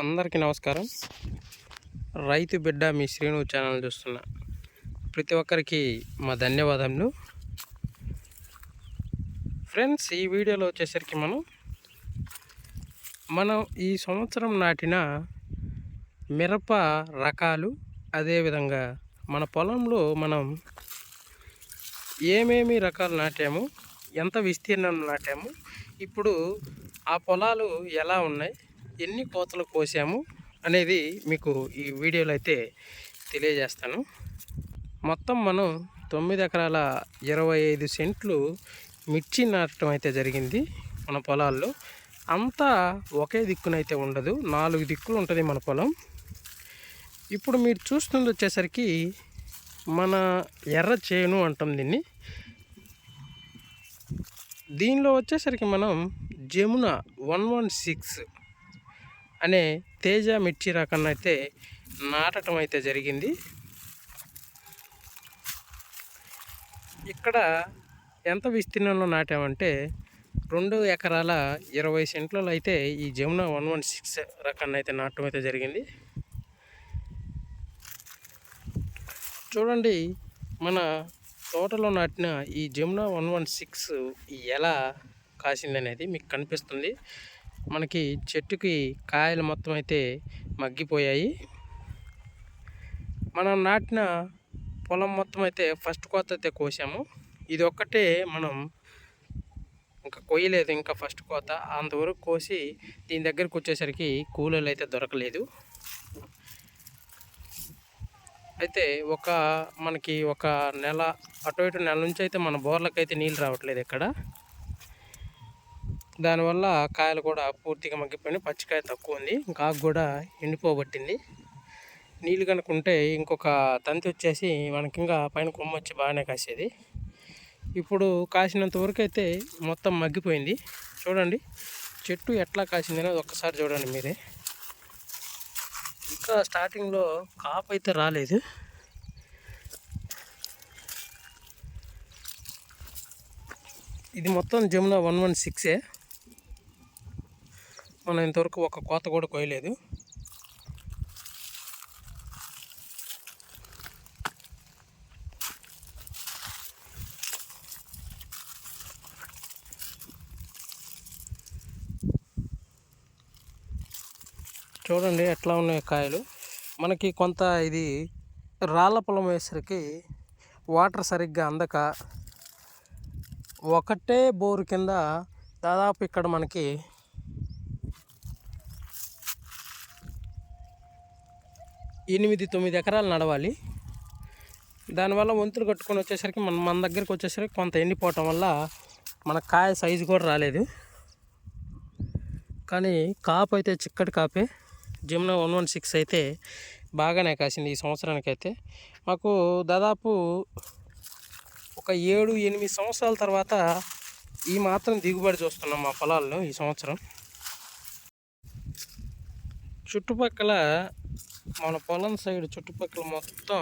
అందరికీ నమస్కారం. రైతు బిడ్డ మీ శ్రీను ఛానల్ చూస్తున్నా ప్రతి ఒక్కరికి మా ధన్యవాదములు. ఫ్రెండ్స్ ఈ వీడియోలో వచ్చేసరికి మనం మనం ఈ సంవత్సరం నాటిన మిరప రకాలు అదేవిధంగా మన పొలంలో మనం ఏమేమి రకాలు నాటాము ఎంత విస్తీర్ణం నాటాము ఇప్పుడు ఆ పొలాలు ఎలా ఉన్నాయి ఎన్ని కోతలు కోసాము అనేది మీకు ఈ వీడియోలో అయితే తెలియజేస్తాను. మొత్తం మనం తొమ్మిది ఎకరాల ఇరవై ఐదు సెంట్లు మిర్చి నాటడం అయితే జరిగింది మన పొలాల్లో. అంతా ఒకే దిక్కునైతే ఉండదు నాలుగు దిక్కులు ఉంటుంది మన పొలం. ఇప్పుడు మీరు చూస్తుంది వచ్చేసరికి మన ఎర్ర చేను అంటాం దీన్ని. దీనిలో వచ్చేసరికి మనం జమున వన్ వన్ సిక్స్ అనే తేజ మిర్చి రకాన్ని అయితే నాటడం అయితే జరిగింది. ఇక్కడ ఎంత విస్తీర్ణంలో నాటామంటే రెండు ఎకరాల ఇరవై సెంట్లలో అయితే ఈ జమున వన్ వన్ సిక్స్ రకాన్ని అయితే నాటడం అయితే జరిగింది. చూడండి మన తోటలో నాటిన ఈ జమున వన్ వన్ సిక్స్ ఎలా కాసిందనేది మీకు కనిపిస్తుంది. మనకి చెట్టుకి కాయలు మొత్తం అయితే మగ్గిపోయాయి. మనం నాటిన పొలం మొత్తం అయితే ఫస్ట్ కోత అయితే కోసాము. ఇది ఒక్కటే మనం ఇంకా కొయ్యలేదు ఇంకా ఫస్ట్ కోత. అంతవరకు కోసి దీని దగ్గరకు వచ్చేసరికి కూలీలు అయితే దొరకలేదు. అయితే ఒక మనకి ఒక నెల అటు ఇటు నెల నుంచి అయితే మన బోర్లకు అయితే నీళ్ళు రావట్లేదు ఇక్కడ. దానివల్ల కాయలు కూడా పూర్తిగా మగ్గిపోయినాయి. పచ్చికాయ తక్కువ ఉంది ఇంకా ఆకు కూడా ఎండిపోబట్టింది. నీళ్ళు కనుక ఉంటే ఇంకొక తంతి వచ్చేసి మనకి ఇంకా పైన కొమ్మ వచ్చి బాగానే కాసేది. ఇప్పుడు కాసినంత వరకు అయితే మొత్తం మగ్గిపోయింది. చూడండి చెట్టు ఎట్లా కాసింది అనేది ఒక్కసారి చూడండి మీరే. ఇంకా స్టార్టింగ్లో కాపు అయితే రాలేదు. ఇది మొత్తం జమున వన్ వన్ సిక్సే మనం ఇంతవరకు ఒక కోత కూడా కోయలేదు. చూడండి ఎట్లా ఉన్నాయి కాయలు. మనకి కొంత ఇది రాళ్ళ పొలం వేసరికి వాటర్ సరిగ్గా అందక ఒకటే బోరు కింద దాదాపు ఇక్కడ మనకి ఎనిమిది తొమ్మిది ఎకరాలు నడవాలి. దానివల్ల వంతులు కట్టుకొని వచ్చేసరికి మన మన దగ్గరికి వచ్చేసరికి కొంత ఎండిపోవటం వల్ల మన కాయ సైజు కూడా రాలేదు. కానీ కాపు అయితే చిక్కటి కాపే. జిమ్నా వన్ వన్ సిక్స్ అయితే బాగానే కాసింది ఈ సంవత్సరానికి అయితే మాకు దాదాపు ఒక ఏడు ఎనిమిది సంవత్సరాల తర్వాత ఈ మాత్రం దిగుబడి చూస్తున్నాం మా పొలాల్లో ఈ సంవత్సరం. చుట్టుపక్కల మన పొలం సైడ్ చుట్టుపక్కల మొత్తం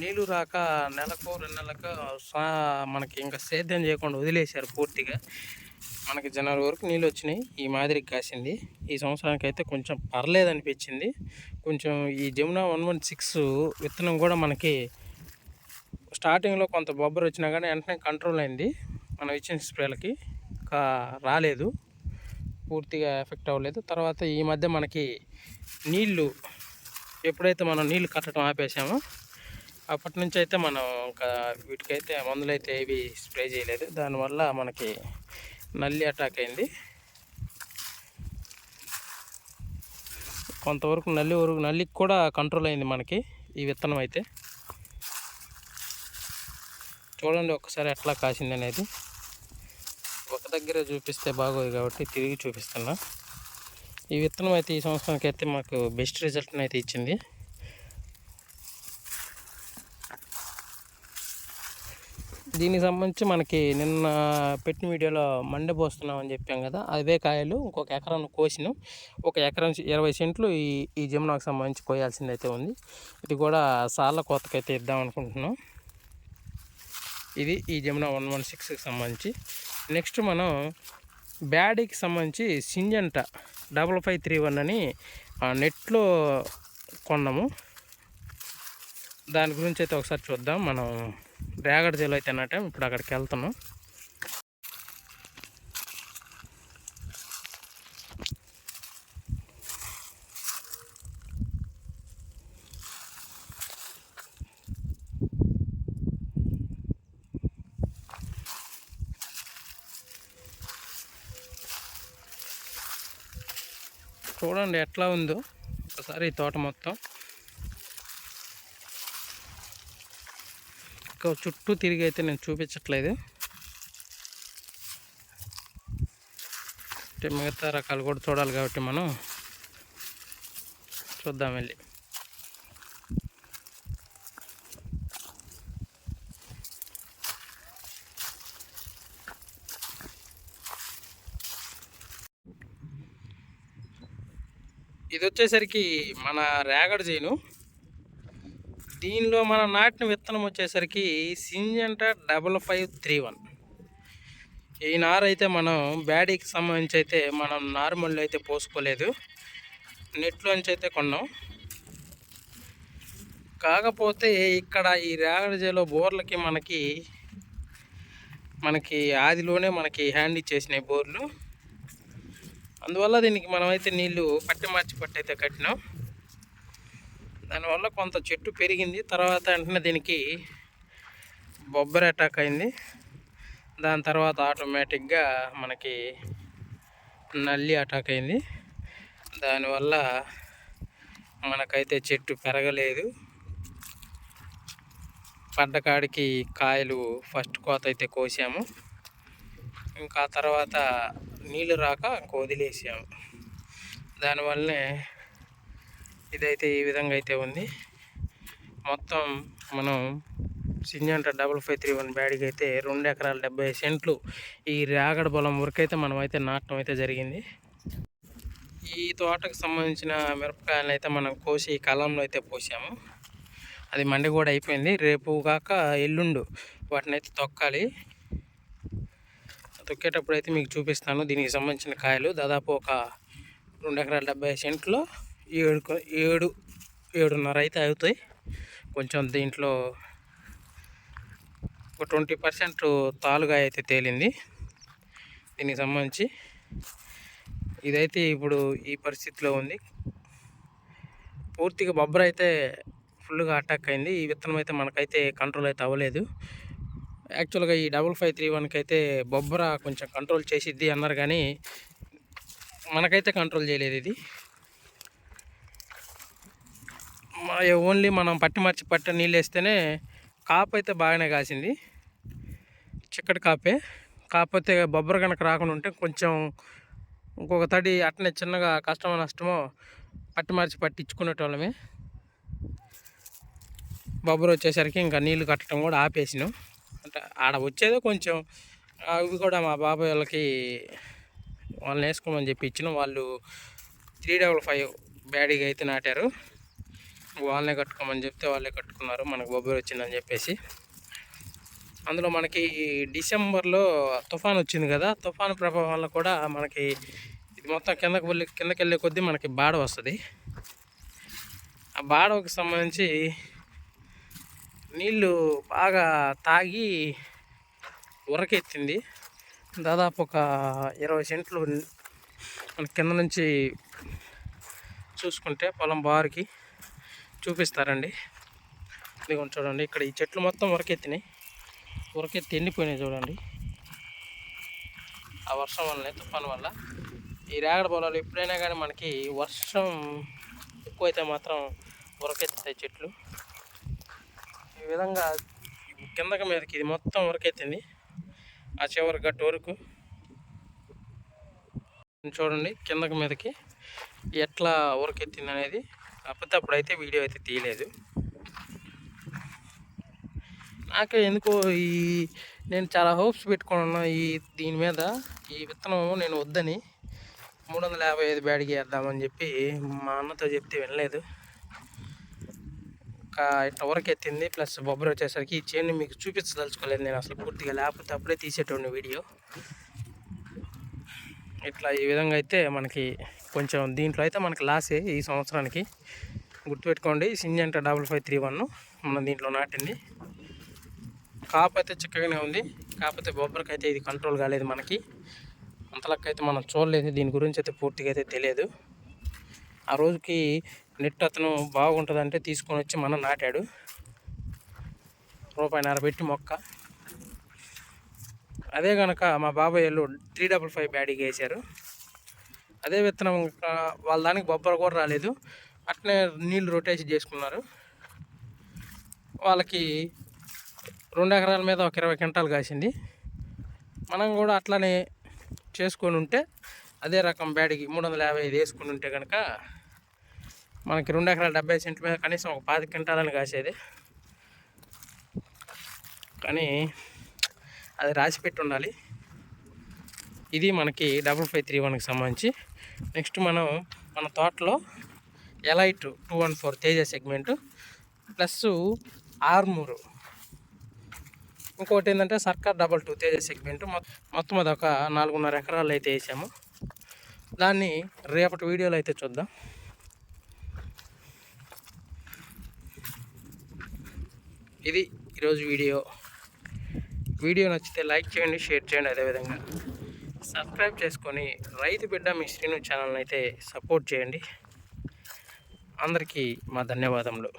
నీళ్ళు రాక నెలకు రెండు నెలలకు సా మనకి ఇంకా సేద్యం చేయకుండా వదిలేశారు పూర్తిగా. మనకి జనవరి వరకు నీళ్ళు వచ్చినాయి. ఈ మాదిరి కాసింది. ఈ సంవత్సరానికి అయితే కొంచెం పర్లేదు అనిపించింది. కొంచెం ఈ జమునా వన్ వన్ సిక్స్ విత్తనం కూడా మనకి స్టార్టింగ్లో కొంత బొబ్బరు వచ్చినా కానీ వెంటనే కంట్రోల్ అయింది. మనం ఇచ్చిన స్ప్రేలకి కా రాలేదు. పూర్తిగా ఎఫెక్ట్ అవ్వలేదు. తర్వాత ఈ మధ్య మనకి నీళ్ళు ఎప్పుడైతే మనం నీళ్ళు కట్టడం ఆపేసామో అప్పటి నుంచి అయితే మనం ఇంకా వీటికైతే మందులు అయితే ఏవి స్ప్రే చేయలేదు. దానివల్ల మనకి నల్లి అటాక్ అయింది. కొంతవరకు నల్లి వరకు నల్లికి కూడా కంట్రోల్ అయింది మనకి ఈ విత్తనం అయితే. చూడండి ఒకసారి ఎట్లా కాసింది అనేది ఒక దగ్గర చూపిస్తే బాగోదు కాబట్టి తిరిగి చూపిస్తున్నా. ఈ విత్తనం అయితే ఈ సంవత్సరానికి అయితే మాకు బెస్ట్ రిజల్ట్ని అయితే ఇచ్చింది. దీనికి సంబంధించి మనకి నిన్న పెట్టిన వీడియోలో మండే పోస్తున్నాం అని చెప్పాం కదా అవే కాయలు ఇంకొక ఎకరం కోసినాం. ఒక ఎకరం ఇరవై సెంట్లు ఈ ఈ జమునాకు సంబంధించి కోయాల్సింది అయితే ఉంది. ఇది కూడా సార్ల కోతకైతే ఇద్దాం అనుకుంటున్నాం. ఇది ఈ జమునా వన్ వన్ సిక్స్కి సంబంధించి. నెక్స్ట్ మనం బ్యాడీకి సంబంధించి Syngenta double five three one అని ఆ, నెట్లో కొన్నాము. దాని గురించి అయితే ఒకసారి చూద్దాం. మనం రేగడ జైలు అయితే అన్నట్టు ఇప్పుడు అక్కడికి వెళ్తున్నాం. చూడండి ఎట్లా ఉందో. ఒకసారి ఈ తోట మొత్తం. ఇంకా చుట్టూ తిరిగి అయితే నేను చూపించట్లేదు. అంటే మిగతా రకాలు కూడా చూడాలి కాబట్టి మనం. చూద్దాం వెళ్ళి. వచ్చేసరికి మన రేగడ చేను దీనిలో మన నాటిన విత్తనం వచ్చేసరికి Syngenta double five three one. ఈ నార అయితే మనం బ్యాడీకి సంబంధించి అయితే మనం నార్మల్ అయితే పోసుకోలేదు. నెట్లోంచి అయితే కొన్నాం. కాకపోతే ఇక్కడ ఈ రేగడజేలో బోర్లకి మనకి మనకి ఆదిలోనే మనకి హ్యాండ్ ఇచ్చేసినాయి బోర్లు. అందువల్ల దీనికి మనమైతే నీళ్ళు పట్టి మార్చి పట్టి అయితే కట్టినాం. దానివల్ల కొంత చెట్టు పెరిగింది. తర్వాత వెంటనే దీనికి బొబ్బరి అటాక్ అయింది. దాని తర్వాత ఆటోమేటిక్గా మనకి నల్లి అటాక్ అయింది. దానివల్ల మనకైతే చెట్టు పెరగలేదు. పడ్డకాడికి కాయలు ఫస్ట్ కోత అయితే కోసాము. ఇంకా తర్వాత నీళ్ళు రాక ఇంక వదిలేసాము. దానివల్లనే ఇదైతే ఈ విధంగా అయితే ఉంది. మొత్తం మనం Syngenta double five three one బ్యాడ్కి అయితే రెండు ఎకరాల డెబ్బై సెంట్లు ఈ రాగడ పొలం వరకు అయితే మనం అయితే నాటడం అయితే జరిగింది. ఈ తోటకు సంబంధించిన మిరపకాయలను అయితే మనం కోసి కలంలో అయితే పోసాము. అది మండి కూడా అయిపోయింది. రేపు కాక ఎల్లుండు వాటిని అయితే తొక్కాలి. తొక్కేటప్పుడు అయితే మీకు చూపిస్తాను. దీనికి సంబంధించిన కాయలు దాదాపు ఒక రెండు ఎకరాల డెబ్బై సెంట్లో ఏడు ఏడు ఏడున్నర అయితే అవుతాయి. కొంచెం దీంట్లో ఒక ట్వంటీ పర్సెంట్ తాలుగా అయితే తేలింది. దీనికి సంబంధించి ఇదైతే ఇప్పుడు ఈ పరిస్థితిలో ఉంది. పూర్తిగా బొబ్బరైతే అయితే ఫుల్గా అటాక్ అయింది. ఈ విత్తనం అయితే మనకైతే కంట్రోల్ అయితే అవ్వలేదు. యాక్చువల్గా ఈ డబుల్ ఫైవ్ త్రీ వన్కి అయితే బొబ్బర కొంచెం కంట్రోల్ చేసిద్ది అన్నారు కానీ మనకైతే కంట్రోల్ చేయలేదు ఇది. ఓన్లీ మనం పట్టి మార్చి పట్ట నీళ్ళు వేస్తేనే కాపు అయితే బాగానే కాసింది. చిక్కటి కాపే. కాకపోతే బొబ్బర కనుక రాకుండా ఉంటే కొంచెం ఇంకొక తడి అట్నే చిన్నగా కష్టమో నష్టమో పట్టి మార్చి పట్టించుకునేటోళ్ళమే. బొబ్బర వచ్చేసరికి ఇంకా నీళ్ళు కట్టడం కూడా ఆపేసినాం. ఆడ వచ్చేదే కొంచెం అవి కూడా మా బాబాయ్ వాళ్ళకి వాళ్ళని వేసుకోమని చెప్పి ఇచ్చిన. వాళ్ళు త్రీ డబల్ ఫైవ్ బ్యాడీగా అయితే నాటారు. వాళ్ళనే కట్టుకోమని చెప్తే వాళ్ళే కట్టుకున్నారు. మనకు బొబ్బరి వచ్చిందని చెప్పేసి. అందులో మనకి డిసెంబర్లో తుఫాన్ వచ్చింది కదా తుఫాన్ ప్రభావం వల్ల కూడా మనకి ఇది మొత్తం కిందకి వెళ్ళి కిందకి వెళ్ళే కొద్దీ మనకి బాడ వస్తుంది. ఆ బాడకు సంబంధించి నీళ్ళు బాగా తాగి ఉరకెత్తింది. దాదాపు ఒక ఇరవై సెంట్లు మన కింద నుంచి చూసుకుంటే పొలం బారికి చూపిస్తారండి. ఇదిగోండి చూడండి ఇక్కడ ఈ చెట్లు మొత్తం ఉరకెత్తినాయి. ఉరకెత్తి ఎండిపోయినాయి చూడండి. ఆ వర్షం వల్లనే తుఫాను వల్ల. ఈ రేగడ పొలాలు ఎప్పుడైనా కానీ మనకి వర్షం ఎక్కువైతే మాత్రం ఉరకెత్తుతాయి చెట్లు. విధంగా కిందకి మీదకి ఇది మొత్తం వరకైతుంది ఆ చివరి గట్టు వరకు. చూడండి కిందకి మీదకి ఎట్లా ఉరకెత్తింది అనేది కాకపోతే అప్పుడైతే వీడియో అయితే తీయలేదు. నాకు ఎందుకో ఈ నేను చాలా హోప్స్ పెట్టుకున్నాను ఈ దీని మీద. ఈ విత్తనం నేను వద్దని మూడు వందల యాభై ఐదు బ్యాడ్కి వేద్దామని చెప్పి మా అన్నతో చెప్తే వినలేదు. ఇంకా ఇట్లా ఉరకెత్తింది ప్లస్ బొబ్బరి వచ్చేసరికి ఈ చైన్ మీకు చూపించదలుచుకోలేదు నేను అసలు పూర్తిగా. లేకపోతే అప్పుడే తీసేటోండి వీడియో. ఇట్లా ఈ విధంగా అయితే మనకి కొంచెం దీంట్లో అయితే మనకి లాసే ఈ సంవత్సరానికి. గుర్తుపెట్టుకోండి Syngenta double five three one మనం దీంట్లో నాటింది. కాపు అయితే చిక్కగానే ఉంది. కాకపోతే బొబ్బరికి అయితే ఇది కంట్రోల్ కాలేదు మనకి. అంతలకైతే మనం చూడలేదు. దీని గురించి అయితే పూర్తిగా అయితే తెలియదు. ఆ రోజుకి నెట్ అతను బాగుంటుందంటే తీసుకొని వచ్చి మనం నాటాడు. రూపాయిన్నర పెట్టి మొక్క. అదే కనుక మా బాబాయ్ వాళ్ళు త్రీ డబల్ ఫైవ్ బ్యాడీకి వేశారు అదే విత్తనం వాళ్ళ దానికి బొబ్బర కూడా రాలేదు. అట్నే నీళ్ళు రొటేషన్ చేసుకున్నారు. వాళ్ళకి రెండు ఎకరాల మీద ఒక ఇరవై క్వింటాలు కాసింది. మనం కూడా అట్లానే చేసుకొని ఉంటే అదే రకం బ్యాడికి మూడు వందల యాభై ఐదు వేసుకుని ఉంటే కనుక మనకి రెండు ఎకరాల డెబ్బై సెంట్ల మీద కనీసం ఒక పాతి క్వింటాలని కాసేది. కానీ అది రాసి పెట్టి ఉండాలి. ఇది మనకి డబుల్ ఫైవ్ త్రీ వన్కి సంబంధించి. నెక్స్ట్ మనం మన తోటలో elite two one four Teja segment plus armour. ఇంకోటి ఏంటంటే సర్కార్ డబల్ టూ తేజ సెగ్మెంట్. మొత్తం అది ఒక నాలుగున్నర ఎకరాలు అయితే వేసాము. దాన్ని రేపటి వీడియోలో అయితే చూద్దాం. ఇది ఈరోజు వీడియో. వీడియో నచ్చితే లైక్ చేయండి షేర్ చేయండి అదేవిధంగా సబ్స్క్రైబ్ చేసుకొని రైతు బిడ్డ మిశ్రీను ఛానల్ని అయితే సపోర్ట్ చేయండి. అందరికీ మా ధన్యవాదములు.